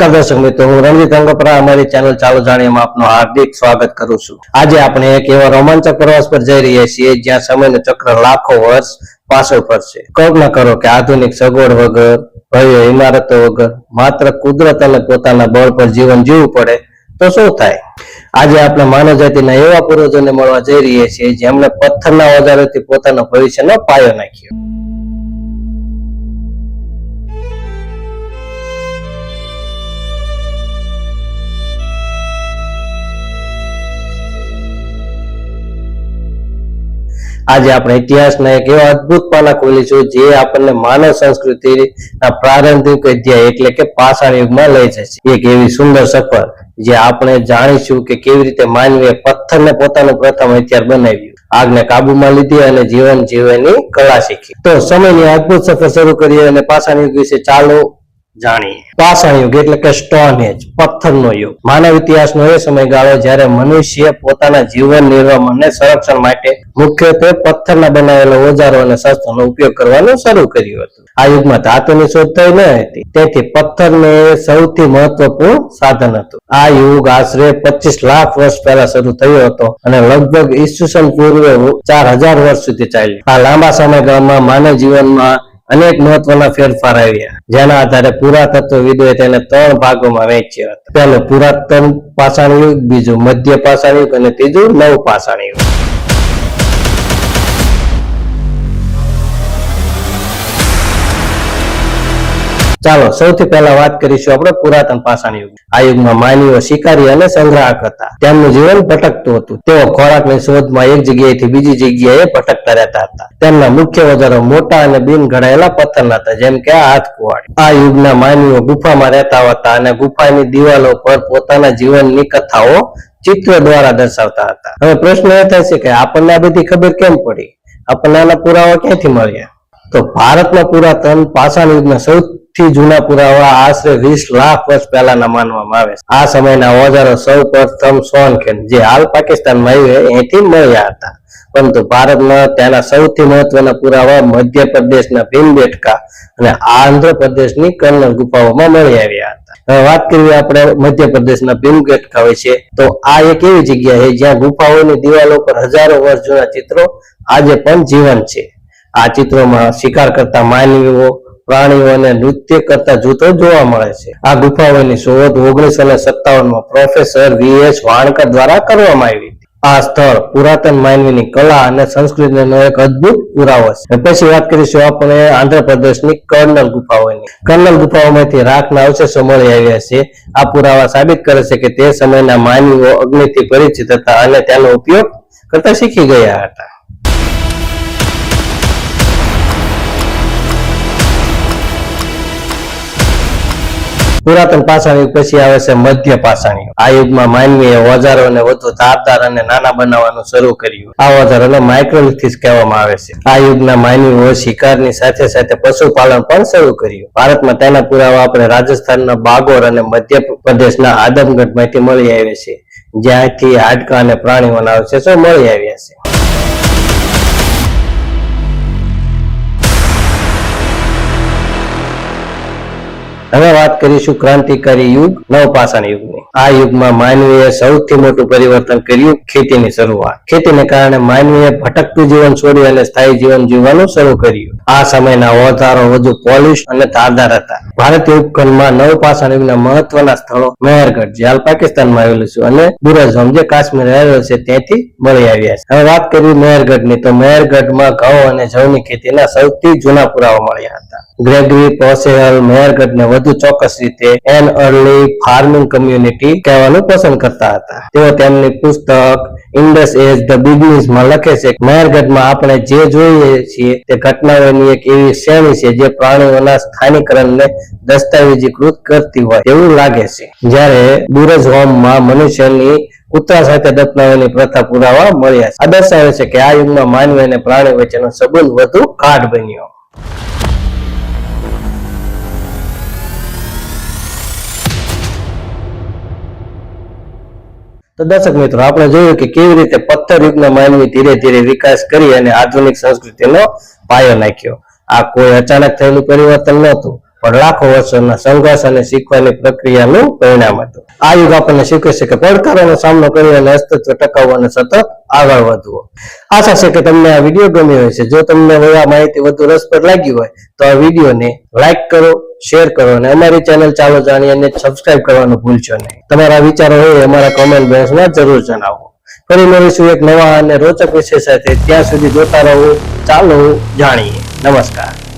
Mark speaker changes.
Speaker 1: નમસ્કાર દર્શક મિત્રો, હું રણજીત અંગપરા, અમારી ચેનલ ચાલુ જાણીમાં આપનું હાર્દિક સ્વાગત કરું છું. આજે આપણે એક એવા રોમાંચક પ્રવાસ પર જઈ રહ્યા છીએ, જ્યાં સમયનું ચક્ર લાખો વર્ષ પાછળ ફરશે. કલ્પના કરો કે આધુનિક સગવડ વગર, ભવ્ય ઇમારતો વગર, માત્ર કુદરત અને પોતાના બળ પર જીવન જીવવું પડે, તો શું થાય? આજે આપણે માનવ જાતિના એવા પૂર્વજોને મળવા જઈ રહ્યા છીએ, જેમણે પથ્થરના ઓજારોથી પોતાના ભવિષ્યનો પાયો નાખ્યો. આજે આપણે ઇતિહાસના એક એવા અદભુત પાના ખોલીશું જે આપણને માનવ સંસ્કૃતિના પ્રારંભિક અધ્યાય એટલે કે પાષાણ યુગમાં લઈ જશે એક એવી સુંદર સફર જે આપણે જાણીશું કે કેવી રીતે માનવીએ પથ્થરને પોતાનું પ્રથમ હથિયાર બનાવ્યું. આગને કાબુમાં લીધી અને જીવન જીવવાની કળા શીખી. તો સમયની અદભુત સફર શરૂ કરીએ અને પાષાણ યુગ વિશે ચાલો જાણીએ. પાષાણ યુગ એટલે કે સ્ટોન એજ, પથ્થરનો યુગ. માનવ ઇતિહાસનો એ સમયગાળો જ્યારે મનુષ્ય પોતાના જીવન નિર્વાહ અને સંરક્ષણ માટે મુખ્યત્વે પથ્થરના બનાવેલા ઓજારો અને શસ્ત્રોનો ઉપયોગ કરવાનું શરૂ કર્યું હતું. આ યુગમાં ધાતુની શોધ થઈ ન હતી. તેથી પથ્થરને સૌથી મહત્વપૂર્ણ સાધન હતું. આ યુગ આશરે પચીસ લાખ વર્ષ પહેલા શરૂ થયો હતો અને લગભગ ઈસવીસન પૂર્વે ચાર હજાર વર્ષ સુધી ચાલ્યું. આ લાંબા સમયગાળામાં માનવ જીવનમાં અનેક મહત્વના ફેરફાર આવ્યા. જેના આધારે પુરાતત્વવિદોએ તેને ત્રણ ભાગોમાં વહેંચ્યો હતો. પહેલું પુરાતન પાષાણ યુગ, બીજું મધ્ય પાષાણ યુગ અને ત્રીજું નવ પાષાણ યુગ. ચાલો, સૌથી પહેલા વાત કરીશું આપણે પુરાતન પાષાણ યુગ આ યુગમાં માનવીઓ શિકારી અને સંગ્રાહક હતા. તેમનું જીવન ભટકતું હતું. તેઓ ખોરાકની શોધમાં એક જગ્યાએથી બીજી જગ્યાએ ભટકતા રહેતા હતા. તેમના મુખ્ય વધારો મોટા અને બિન ઘડાયેલા પથ્થરના હતા, જેમ કે હાથ કુવાડી આ યુગના માનવીઓ ગુફામાં રહેતા હતા અને ગુફાની દિવાલો પર પોતાના જીવનની કથાઓ ચિત્ર દ્વારા દર્શાવતા હતા. હવે પ્રશ્ન એ છે કે આપણને આ બધી ખબર કેમ પડી? આપણને આના પુરાવા ક્યાંથી મળ્યા? તો ભારતના પુરાતન પાષાણ યુગના સૌથી જૂના પુરાવા આશરે વીસ લાખ વર્ષ પહેલાના માનવામાં આવે છે. આ સમયના ઓજારો સૌ પ્રથમ સોનખેન જે હાલ પાકિસ્તાનમાં આવ્યું એથી મળ્યા હતા. પરંતુ ભારતમાં તેના સૌથી મહત્વના પુરાવા મધ્યપ્રદેશના ભીમબેટકા અને આંધ્રપ્રદેશની કર્નલ ગુફાઓમાં મળી આવ્યા હતા. હવે વાત કરીએ આપણે મધ્યપ્રદેશના હોય વિશે. તો આ એક એવી જગ્યા છે જ્યાં ગુફાઓની દિવાલો પર હજારો વર્ષ જૂના ચિત્રો આજે પણ જીવંત છે. આ ચિત્રોમાં શિકાર કરતા માનવીઓ, પ્રાણીઓ અને નૃત્ય કરતા જૂથો જોવા મળે છે. આ ગુફાઓની શોધ ઓગણીસો ને સત્તાવનમાં પ્રોફેસર વી એસ વાણકર દ્વારા કરવામાં આવી આ સ્થળ પુરાતન માનવીની કલા અને સંસ્કૃતિનો એક અદભુત પુરાવો છે. પછી વાત કરીશું આપણે આંધ્રપ્રદેશની કર્નલ ગુફાઓની. કર્નલ ગુફાઓમાંથી રાખના અવશેષો મળી આવ્યા છે. આ પુરાવા સાબિત કરે છે કે તે સમયના માનવીઓ અગ્નિથી પરિચિત હતા અને તેનો ઉપયોગ કરતા શીખી ગયા હતા. પુરાતન પાષાણ યુગ પછી આવે છે મધ્ય પાષાણ યુગ આ યુગમાં માનવીએ ઓજારોને વધુ ધારદાર અને નાના બનાવવાનું શરૂ કર્યું. આ ઓજારોને માઇક્રોલિથિસ કહેવામાં આવે છે. આ યુગના માનવીઓ શિકારની સાથે સાથે પશુપાલન પણ શરૂ કર્યું. ભારતમાં તેના પુરાવા આપણે રાજસ્થાનના બાગોર અને મધ્ય પ્રદેશના આદમગઢમાંથી મળી આવ્યા છે. જ્યાંથી હાડકા અને પ્રાણીઓના અવશેષો મળી આવ્યા છે. હવે વાત કરીશું ક્રાંતિકારી યુગ, નવપાષાણ યુગની. આ યુગમાં માનવીએ સૌથી મોટું પરિવર્તન કર્યું ખેતીની શરૂઆત. ખેતીને કારણે માનવીએ ભટકતું જીવન છોડી અને સ્થાયી જીવન જીવવાનું શરૂ કર્યું. આ સમયના અવતારો વધુ પોલિશ અને ધારદાર હતા. ભારતીય ઉપખંડમાં નવપાષાણ યુગના મહત્વના સ્થળો મેહરગઢ, જે હાલ પાકિસ્તાનમાં આવેલું છે અને બુરાઝમ જે કાશ્મીર આવેલો છે, ત્યાંથી મળી આવ્યા છે. હવે વાત કરીએ મેહરગઢની, તો મેહરગઢમાં ઘઉં અને જવની ખેતીના સૌથી જૂના પુરાવા મળ્યા હતા. ગ્રેગરી પોસેલ મેયરગઢને વધુ ચોક્કસ રીતે એન અર્લી ફાર્મિંગ કમ્યુનિટી કહેવાનું પસંદ કરતા હતા. તેઓ તેમની પુસ્તક ઇન્ડસ એજ ધ બિગનિંગ્સમાં લખે છે મેયરગઢમાં આપણે જે જોઈએ છીએ તે ઘટનાઓની એક એવી શ્રેણી છે જે પ્રાણીઓના સ્થાનિકરણને દસ્તાવેજીકૃત કરતી હોય એવું લાગે છે. જ્યારે બુરજ હોમમાં મનુષ્યની કૂતરા સાથે દફનાવાની પ્રથા પુરાવા મળ્યા છે. આ દર્શાવે છે કે આ યુગમાં માનવી અને પ્રાણી વચ્ચેનો સંબંધ વધુ ગાઢ બન્યો. તો દર્શક મિત્રો, આપણે જોયું કે કેવી રીતે પથ્થર યુગના માનવી ધીરે ધીરે વિકાસ કરી અને આધુનિક સંસ્કૃતિનો પાયો નાખ્યો. આ કોઈ અચાનક થયેલું પરિવર્તન નહોતું, પણ લાખો વર્ષોના સંઘર્ષ અને શીખવાની પ્રક્રિયાનું પરિણામ હતું. આ યુગ આપણને શીખવે છે કે પડકારોનો સામનો કરી અને અસ્તિત્વ ટકાવવું અને સતત આગળ વધવું. આશા છે કે તમને આ વીડિયો ગમ્યો હશે. જો તમને આ માહિતી વધુ રસપ્રદ લાગી હોય, તો આ વિડીયોને લાઈક કરો શેર કરો અને અમારી ચેનલ ચાલો જાણીએ સબસ્ક્રાઇબ કરવાનું ભૂલશો નહીં. તમારા વિચારો હોય, અમારા કોમેન્ટ બોક્સમાં જરૂર જણાવો. ફરી મળીશું એક નવા અને રોચક વિષય સાથે. ત્યાં સુધી જોતા રહો, ચાલો જાણીએ. નમસ્કાર.